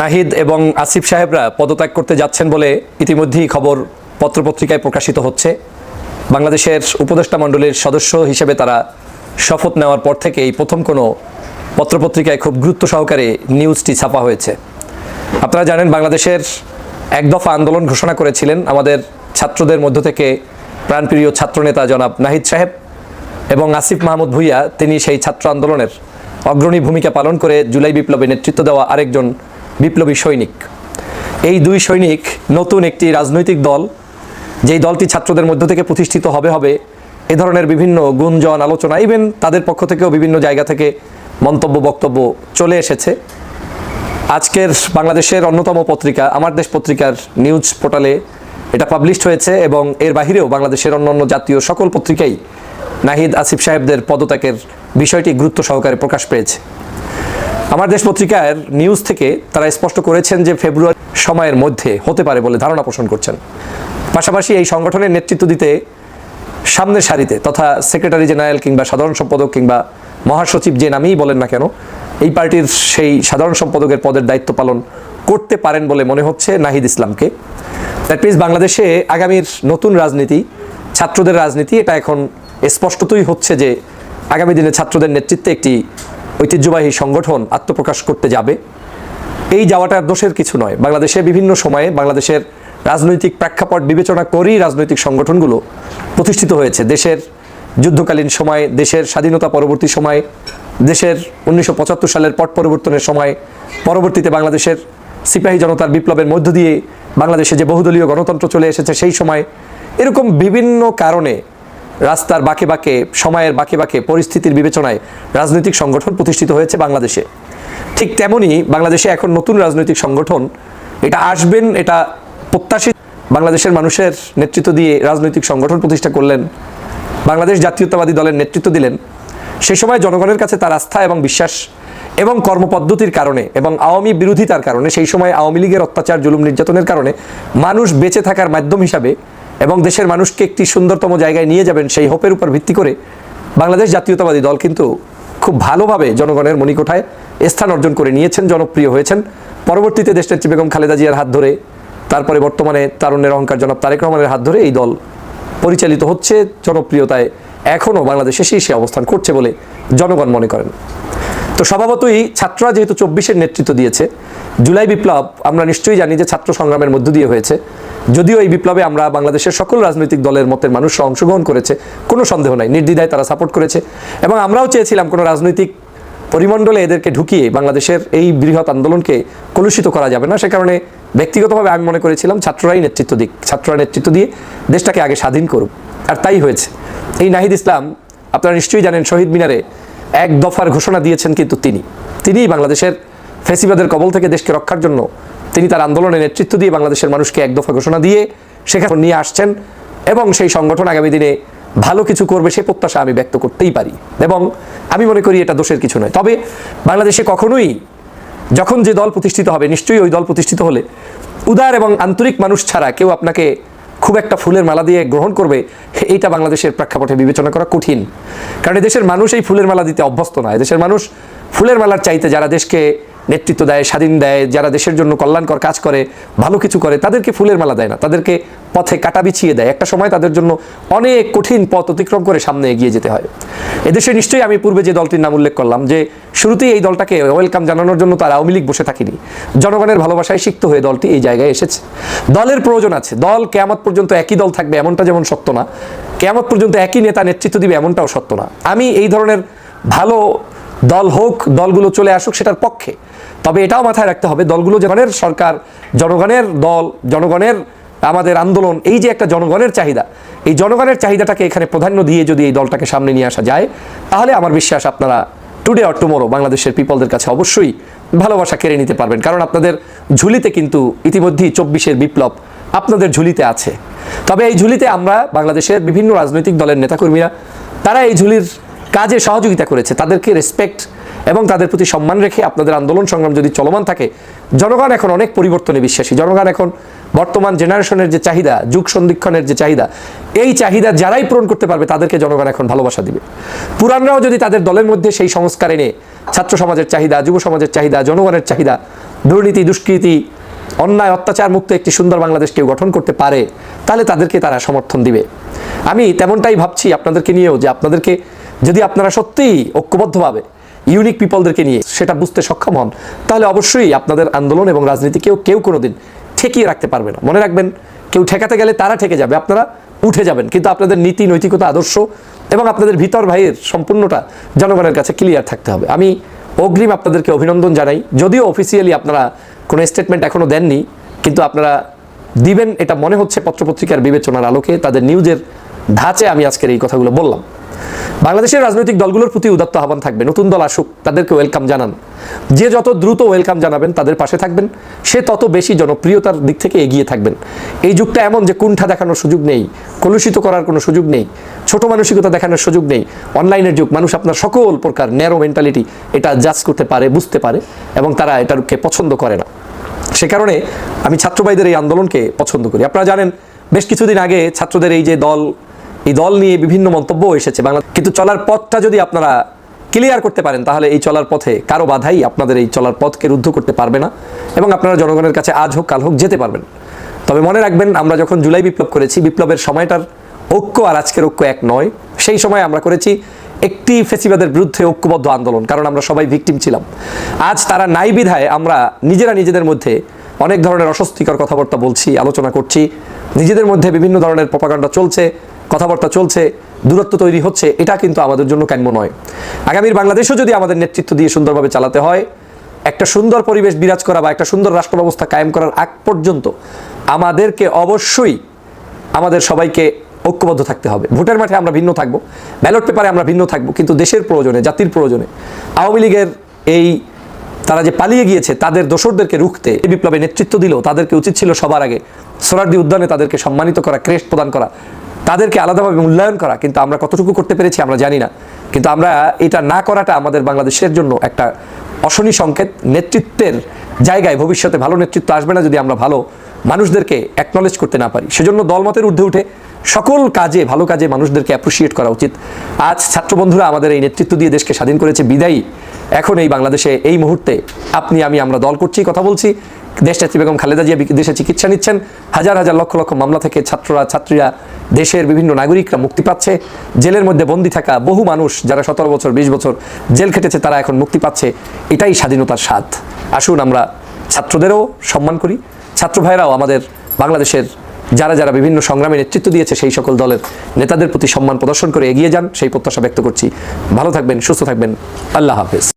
নাহিদ এবং আসিফ সাহেবরা পদত্যাগ করতে যাচ্ছেন বলে ইতিমধ্যেই খবর পত্রপত্রিকায় প্রকাশিত হচ্ছে। বাংলাদেশের উপদেষ্টা মণ্ডলীর সদস্য হিসেবে তারা শপথ নেওয়ার পর থেকে এই প্রথম কোনো পত্রপত্রিকায় খুব গুরুত্ব সহকারে নিউজটি ছাপা হয়েছে। আপনারা জানেন বাংলাদেশের এক দফা আন্দোলন ঘোষণা করেছিলেন আমাদের ছাত্রদের মধ্য থেকে প্রাণপ্রিয় ছাত্রনেতা জনাব নাহিদ সাহেব এবং আসিফ মাহমুদ ভুইয়া, তিনি সেই ছাত্র আন্দোলনের অগ্রণী ভূমিকা পালন করে জুলাই বিপ্লবে নেতৃত্ব দেওয়া আরেকজন বিপ্লবী সৈনিক। এই দুই সৈনিক নতুন একটি রাজনৈতিক দল, যেই দলটি ছাত্রদের মধ্য থেকে প্রতিষ্ঠিত হবে হবে এ ধরনের বিভিন্ন গুঞ্জন, আলোচনা ইভেন তাদের পক্ষ থেকেও বিভিন্ন জায়গা থেকে মন্তব্য, বক্তব্য চলে এসেছে। আজকের বাংলাদেশের অন্যতম পত্রিকা, আমার দেশ পত্রিকার নিউজ পোর্টালে এটা পাবলিশড হয়েছে এবং এর বাহিরেও বাংলাদেশের অন্যান্য জাতীয় সকল পত্রিকাই নাহিদ আসিফ সাহেবদের পদত্যাগের বিষয়টি গুরুত্ব সহকারে প্রকাশ পেয়েছে। আমার দেশ পত্রিকার নিউজ থেকে তারা স্পষ্ট করেছেন যে ফেব্রুয়ারি সময়ের মধ্যে হতে পারে বলে ধারণা পোষণ করছেন। পাশাপাশি এই সংগঠনের নেতৃত্ব দিতে সামনের সারিতে তথা সেক্রেটারি জেনারেল কিংবা সাধারণ সম্পাদক কিংবা মহাসচিব যে নামেই বলেন না কেন, এই পার্টির সেই সাধারণ সম্পাদকের পদের দায়িত্ব পালন করতে পারেন বলে মনে হচ্ছে নাহিদ ইসলামকে। দ্যাট মিনস বাংলাদেশে আগামীর নতুন রাজনীতি, ছাত্রদের রাজনীতি, এটা এখন স্পষ্টতই হচ্ছে যে আগামী দিনে ছাত্রদের নেতৃত্বে একটি ঐতিহ্যবাহী সংগঠন আত্মপ্রকাশ করতে যাবে। এই যাওয়াটার দোষের কিছু নয়। বাংলাদেশে বিভিন্ন সময়ে বাংলাদেশের রাজনৈতিক প্রেক্ষাপট বিবেচনা করেই রাজনৈতিক সংগঠনগুলো প্রতিষ্ঠিত হয়েছে। দেশের যুদ্ধকালীন সময়, দেশের স্বাধীনতা পরবর্তী সময়, দেশের উনিশশো পঁচাত্তর সালের পট পরিবর্তনের সময়, পরবর্তীতে বাংলাদেশের সিপাহী জনতার বিপ্লবের মধ্য দিয়ে বাংলাদেশে যে বহুদলীয় গণতন্ত্র চলে এসেছে সেই সময়, এরকম বিভিন্ন কারণে রাস্তার বাঁকে বাঁকে, সময়ের বাঁকে বাঁকে পরিস্থিতির বিবেচনায় রাজনৈতিক সংগঠন প্রতিষ্ঠিত হয়েছে বাংলাদেশে। ঠিক তেমনই বাংলাদেশে এখন নতুন রাজনৈতিক সংগঠন। এটা আসবেন, এটা প্রত্যাশিত। বাংলাদেশের মানুষের নেতৃত্ব দিয়ে রাজনৈতিক সংগঠন প্রতিষ্ঠা করলেন। বাংলাদেশ জাতীয়তাবাদী দলের নেতৃত্ব দিলেন। সেই সময় জনগণের কাছে তার আস্থা এবং বিশ্বাস এবং কর্মপদ্ধতির কারণে এবং আওয়ামী বিরোধিতার কারণে, সেই সময় আওয়ামী লীগের অত্যাচার, জুলুম নির্যাতনের কারণে মানুষ বেঁচে থাকার মাধ্যম হিসাবে এবং দেশের মানুষকে একটি সুন্দরতম জায়গায় নিয়ে যাবেন সেই হোপের উপর ভিত্তি করে বাংলাদেশ জাতীয়তাবাদী দল কিন্তু খুব ভালোভাবে জনগণের মণিকোঠায় স্থান অর্জন করে নিয়েছেন, জনপ্রিয় হয়েছেন। পরবর্তীতে দেশনেত্রী বেগম খালেদা জিয়ার হাত ধরে, তারপরে বর্তমানে তারুণ্যের অহংকার জনাব তারেক রহমানের হাত ধরে এই দল পরিচালিত হচ্ছে। জনপ্রিয়তায় এখনও বাংলাদেশে শীর্ষে অবস্থান করছে বলে জনগণ মনে করেন। তো স্বভাবতই ছাত্ররা যেহেতু চব্বিশের নেতৃত্ব দিয়েছে, জুলাই বিপ্লব আমরা নিশ্চয়ই জানি যে ছাত্র সংগ্রামের মধ্য দিয়ে হয়েছে। যদিও এই বিপ্লবে আমরা বাংলাদেশের সকল রাজনৈতিক দলের মতের মানুষরা অংশগ্রহণ করেছে, কোনো সন্দেহ নাই, নির্দ্বিধায় তারা সাপোর্ট করেছে এবং আমরাও চেয়েছিলাম কোনো রাজনৈতিক পরিমণ্ডলে এদেরকে ঢুকিয়ে বাংলাদেশের এই বৃহৎ আন্দোলনকে কলুষিত করা যাবে না। সে কারণে ব্যক্তিগতভাবে আমি মনে করেছিলাম ছাত্ররাই নেতৃত্ব দিক, ছাত্ররা নেতৃত্ব দিয়ে দেশটাকে আগে স্বাধীন করুক। আর তাই হয়েছে। এই নাহিদ ইসলাম, আপনারা নিশ্চয়ই জানেন শহীদ মিনারে এক দফার ঘোষণা দিয়েছেন কিন্তু তিনি। তিনিই বাংলাদেশের ফেসিবাদের কবল থেকে দেশকে রক্ষার জন্য তিনি তার আন্দোলনে নেতৃত্ব দিয়ে বাংলাদেশের মানুষকে এক দফা ঘোষণা দিয়ে সেখানে নিয়ে আসছেন এবং সেই সংগঠন আগামী দিনে ভালো কিছু করবে সে প্রত্যাশা আমি ব্যক্ত করতেই পারি এবং আমি মনে করি এটা দোষের কিছু নয়। তবে বাংলাদেশে কখনোই যখন যে দল প্রতিষ্ঠিত হবে, নিশ্চয়ই ওই দল প্রতিষ্ঠিত হলে উদার এবং আন্তরিক মানুষ ছাড়া কেউ আপনাকে খুব একটা ফুলের মালা দিয়ে গ্রহণ করবে, এইটা বাংলাদেশের প্রেক্ষাপটে বিবেচনা করা কঠিন। কারণ দেশের মানুষ এই ফুলের মালা দিতে অভ্যস্ত নয় দেশের মানুষ ফুলের মালার চাইতে যারা দেশকে নেতৃত্ব দেয়, স্বাধীন দেয়, যারা দেশের জন্য কল্যাণকর কাজ করে, ভালো কিছু করে, তাদেরকে ফুলের মালা দেয় না, তাদেরকে পথে কাটা বিছিয়ে দেয়। একটা সময় তাদের জন্য অনেক কঠিন পথ অতিক্রম করে সামনে এগিয়ে যেতে হয়। এদেশে নিশ্চয়ই আমি পূর্বে যে দলটির নাম উল্লেখ করলাম, যে শুরুতেই এই দলটাকে ওয়েলকাম জানানোর জন্য তার আওয়ামী লীগ বসে থাকেনি। জনগণের ভালোবাসায় সিক্ত হয়ে দলটি এই জায়গায় এসেছে। দলের প্রয়োজন আছে। দল কেয়ামত পর্যন্ত একই দল থাকবে এমনটা যেমন সত্য না, কেয়ামত পর্যন্ত একই নেতা নেতৃত্ব দিবে এমনটাও সত্য না। আমি এই ধরনের ভালো দল হোক, দলগুলো চলে আসুক, সেটার পক্ষে তবে এটাও মাথায় রাখতে হবে, দলগুলো জনগণের সরকার, জনগণের দল, জনগণের আমাদের আন্দোলন, এই যে একটা জনগণের চাহিদা, এই জনগণের চাহিদাটাকে এখানে প্রাধান্য দিয়ে যদি এই দলটাকে সামনে নিয়ে আসা যায়, তাহলে আমার বিশ্বাস আপনারা টুডে অর টুমোরো বাংলাদেশের পিপলদের কাছে অবশ্যই ভালোবাসা কেড়ে নিতে পারবেন। কারণ আপনাদের ঝুলিতে কিন্তু ইতিমধ্যেই চব্বিশের বিপ্লব আপনাদের ঝুলিতে আছে। তবে এই ঝুলিতে আমরা বাংলাদেশের বিভিন্ন রাজনৈতিক দলের নেতাকর্মীরা, তারা এই ঝুলির কাজে সহযোগিতা করেছে, তাদেরকে রেসপেক্ট এবং তাদের প্রতি সম্মান রেখে আপনাদের আন্দোলন সংগ্রাম যদি চলমান থাকে, জনগণ এখন অনেক পরিবর্তনে বিশ্বাসী। জনগণ এখন বর্তমান জেনারেশনের যে চাহিদা, যুগ সন্ধিক্ষণের যে চাহিদা, এই চাহিদা যারাই পূরণ করতে পারবে, তাদেরকে জনগণ এখন ভালোবাসা দিবে। পুরানরাও যদি তাদের দলের মধ্যে সেই সংস্কার এনে ছাত্র সমাজের চাহিদা, যুব সমাজের চাহিদা, জনগণের চাহিদা, দুর্নীতি, দুষ্কৃতি, অন্যায়, অত্যাচার মুক্ত একটি সুন্দর বাংলাদেশ কেউ গঠন করতে পারে, তাহলে তাদেরকে তারা সমর্থন দিবে। আমি তেমনটাই ভাবছি আপনাদেরকে নিয়েও যে আপনাদেরকে যদি আপনারা সত্যিই ঐক্যবদ্ধভাবে ইউনিক পিপলদেরকে নিয়ে সেটা বুঝতে সক্ষম হন, তাহলে অবশ্যই আপনাদের আন্দোলন এবং রাজনীতিকেও কেউ কোনোদিন ঠেকিয়ে রাখতে পারবে না। মনে রাখবেন, কেউ ঠেকাতে গেলে তারা ঠেকে যাবে, আপনারা উঠে যাবেন, কিন্তু আপনাদের নীতি, নৈতিকতা, আদর্শ এবং আপনাদের ভিতর ভাইয়ের সম্পূর্ণটা জনগণের কাছে ক্লিয়ার থাকতে হবে। আমি অগ্রিম আপনাদেরকে অভিনন্দন জানাই, যদিও অফিসিয়ালি আপনারা কোনো স্টেটমেন্ট এখনও দেননি, কিন্তু আপনারা দিবেন, এটা মনে হচ্ছে পত্রপত্রিকার বিবেচনার আলোকে, তাদের নিউজের ধাঁচে আমি আজকের এই কথাগুলো বললাম। বাংলাদেশের রাজনৈতিক দলগুলোর প্রতি উদাত্ত আহ্বান থাকবে। নতুন দল আসুক তাদেরকে ওয়েলকাম জানান। যে যত দ্রুত ওয়েলকাম জানাবেন, তাদের পাশে থাকবেন। সে তত বেশি জনপ্রিয়তার দিক থেকে এগিয়ে থাকবেন। এই যুগটা এমন যে কুণ্ঠা দেখানোর সুযোগ নেই, কলুষিত করার কোনো সুযোগ নেই, ছোট মানসিকতা দেখানোর সুযোগ নেই। অনলাইনের যুগ, মানুষ আপনার সকল প্রকার ন্যারো মেন্টালিটি এটা জাজ করতে পারে, বুঝতে পারে, এবং তারা এটাকে পছন্দ করে না। সে কারণে আমি ছাত্রবাইদের এই আন্দোলনকে পছন্দ করি। আপনারা জানেন, বেশ কিছুদিন আগে ছাত্রদের এই যে দল এই দল নিয়ে বিভিন্ন মন্তব্য এসেছে বাংলা কিন্তু চলার পথটা যদি আপনারা ক্লিয়ার করতে পারেন, তাহলে এই চলার পথে কারও বাধাই আপনাদের এই চলার পথকে রুদ্ধ করতে পারবে না এবং আপনারা জনগণের কাছে আজ হোক, কাল হোক যেতে পারবেন। তবে মনে রাখবেন, আমরা যখন জুলাই বিপ্লব করেছি, বিপ্লবের সময়টার ঐক্য আর আজকের ঐক্য এক নয়। সেই সময় আমরা করেছি একটি ফেসিবাদের বিরুদ্ধে ঐক্যবদ্ধ আন্দোলন, কারণ আমরা সবাই ভিকটিম ছিলাম। আজ তারা নাই বিধায় আমরা নিজেরা নিজেদের মধ্যে অনেক ধরনের অস্বস্তিকর কথাবার্তা বলছি, আলোচনা করছি। নিজেদের মধ্যে বিভিন্ন ধরনের প্রপাগান্ডা চলছে। কথাবার্তা চলছে, দূরত্ব তৈরি হচ্ছে, এটা কিন্তু আমাদের জন্য কাম্য নয়। আগামীর বাংলাদেশও যদি আমাদের নেতৃত্ব দিয়ে সুন্দরভাবে চালাতে হয়, একটা সুন্দর পরিবেশ বিরাজ করা বা একটা সুন্দর রাষ্ট্র ব্যবস্থা কায়েম করার আগ পর্যন্ত আমাদেরকে অবশ্যই আমাদের সবাইকে ঐক্যবদ্ধ থাকতে হবে। ভোটের মাঠে আমরা ভিন্ন থাকব, ব্যালট পেপারে আমরা ভিন্ন থাকব, কিন্তু দেশের প্রয়োজনে, জাতির প্রয়োজনে, আওয়ামী লীগের এই তারা যে পালিয়ে গিয়েছে, তাদের দোসরদেরকে রুখতে, এই বিপ্লবে নেতৃত্ব দিলেও তাদেরকে উচিত ছিল সবার আগে সোরারদি উদ্যানে তাদেরকে সম্মানিত করা, ক্রেস্ট প্রদান করা। তাদেরকে আলাদাভাবে মূল্যায়ন করা, কিন্তু আমরা কতটুকু করতে পেরেছি আমরা জানি না। কিন্তু আমরা এটা না করাটা আমাদের বাংলাদেশের জন্য একটা অশনি সংকেত, নেতৃত্বের জায়গায় ভবিষ্যতে ভালো নেতৃত্ব আসবে না যদি আমরা ভালো মানুষদেরকে অ্যাকনলেজ করতে না পারি। সেজন্য দলমতের ঊর্ধ্বে উঠে সকল কাজে, ভালো কাজে মানুষদেরকে অ্যাপ্রিসিয়েট করা উচিত। আজ ছাত্র বন্ধুরা আমাদের এই নেতৃত্ব দিয়ে দেশকে স্বাধীন করেছে বিদায়ী। এখন এই বাংলাদেশে এই মুহূর্তে আপনি, আমি, আমরা দল করছি, কথা বলছি। দেশনেত্রী বেগম খালেদা জিয়া দেশে চিকিৎসা নিচ্ছেন। হাজার হাজার লক্ষ লক্ষ মামলা থেকে ছাত্ররা, ছাত্রীরা দেশের বিভিন্ন নাগরিকরা মুক্তি পাচ্ছে। জেলের মধ্যে বন্দি থাকা বহু মানুষ যারা সতেরো বছর, বিশ বছর জেল খেটেছে, তারা এখন মুক্তি পাচ্ছে। এটাই স্বাধীনতার স্বাদ। আসুন আমরা ছাত্রদেরও সম্মান করি। ছাত্র ভাইরাও আমাদের বাংলাদেশের যারা যারা বিভিন্ন সংগ্রামে নেতৃত্ব দিয়েছে, সেই সকল দলের নেতাদের প্রতি সম্মান প্রদর্শন করে এগিয়ে যান। সেই প্রত্যাশা ব্যক্ত করছি। ভালো থাকবেন, সুস্থ থাকবেন। আল্লাহ হাফেজ।